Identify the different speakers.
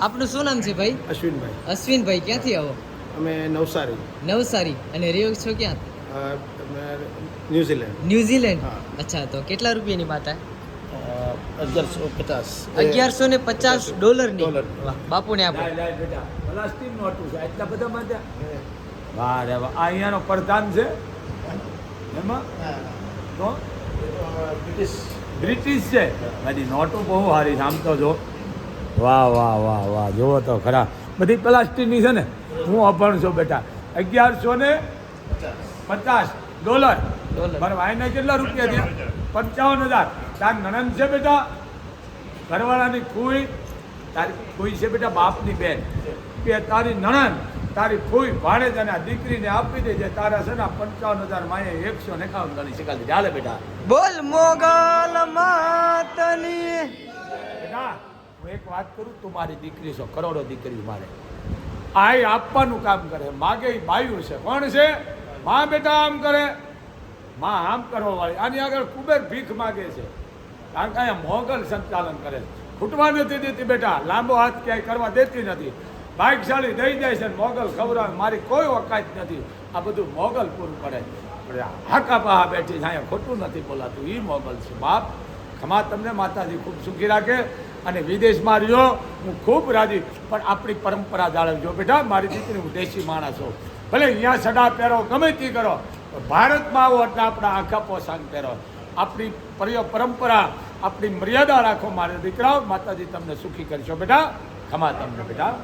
Speaker 1: આપનું શું નામ છે ભાઈ?
Speaker 2: અશ્વિનભાઈ.
Speaker 1: અશ્વિનભાઈ ક્યાંથી આવો?
Speaker 2: અમે નવસારી.
Speaker 1: નવસારી. અને રહ્યો છો ક્યાં?
Speaker 2: New Zealand.
Speaker 1: New Zealand?
Speaker 2: હા.
Speaker 1: અચ્છા તો કેટલા રૂપિયાની વાત હે
Speaker 2: અગિયારસો પચાસ.
Speaker 1: અગિયારસો ને પચાસ ડોલરની?
Speaker 2: ડોલર.
Speaker 1: ની બાપુને આપો
Speaker 3: લાય, લાય બેટા. પ્લાસ્ટિક નોટું છે. એટલા બધા માટે વાહ રે વાહ. આ અહીંયાનો પ્રધાન છે? એમાં? તો?
Speaker 2: બ્રિટિશ.
Speaker 3: બ્રિટિશ છે. બધી નોટો બહુ સારી છે. આમ તો જો. વાહ વાહ વાહ વાહ. જુઓ તો ખરા. બધી પ્લાસ્ટિકની છે ને હું અભણ છું બેટા. અગિયારસો ને પચાસ ડોલર. બરાબર આને કેટલા રૂપિયા થયા? પંચાવન હજાર. તાર નણંદ છે બેટા. ઘરવાળાની ખુઈ તારી ખુઈ છે બેટા બાપની બેન. કે તારી નણંદ તારી ખુઈ ભાડે તને આ દીકરીને આપી દેજે તારા છે ને પંચાવન હજાર માએ એકસો ને એકાવન ગણી શીખાડી ચાલે બેટા.
Speaker 1: બોલ મોગલ માતની
Speaker 3: બેટા હું એક વાત કરું, તું મારી દીકરી છો, કરોડો દીકરી મારે. આ આપવાનું કામ કરે, માગે બાયું છે. કોણ છે? માં બેટા આમ કરે. માં આમ કરવા વાળી આની આગળ કુબેર ભીખ માગે છે. કારણ કે અહીંયા મોગલ સંચાલન કરે છે. ખૂટવા નથી દેતી બેટા. લાંબો હાથ ક્યાંય કરવા દેતી નથી. ભાગશાળી દઈ જાય છે મોગલ ખવડાવે મારી કોઈ વકાત નથી. આ બધું મોગલ પૂરું પડે હાકા પાહા બેઠી છે. અહીંયા ખોટું નથી બોલાતું. એ મોગલ છે. બાપ, ખમા તમને માતાજી ખૂબ સુખી રાખે. અને વિદેશમાં રહ્યો, હું ખૂબ રાજી. પણ આપણી પરંપરા જાળવજો બેટા, મારી દીકરી, હું દેશી માણસ છું ભલે અહીંયા સડા પહેરો, ગમે તે કરો ભારતમાં આવો એટલે આપણા આખા પોશાક પહેરો. આપણી પરંપરા, આપણી મર્યાદા રાખો મારા દીકરાઓ. માતાજી, તમને સુખી કરશો બેટા. ખમા તમને બેટા.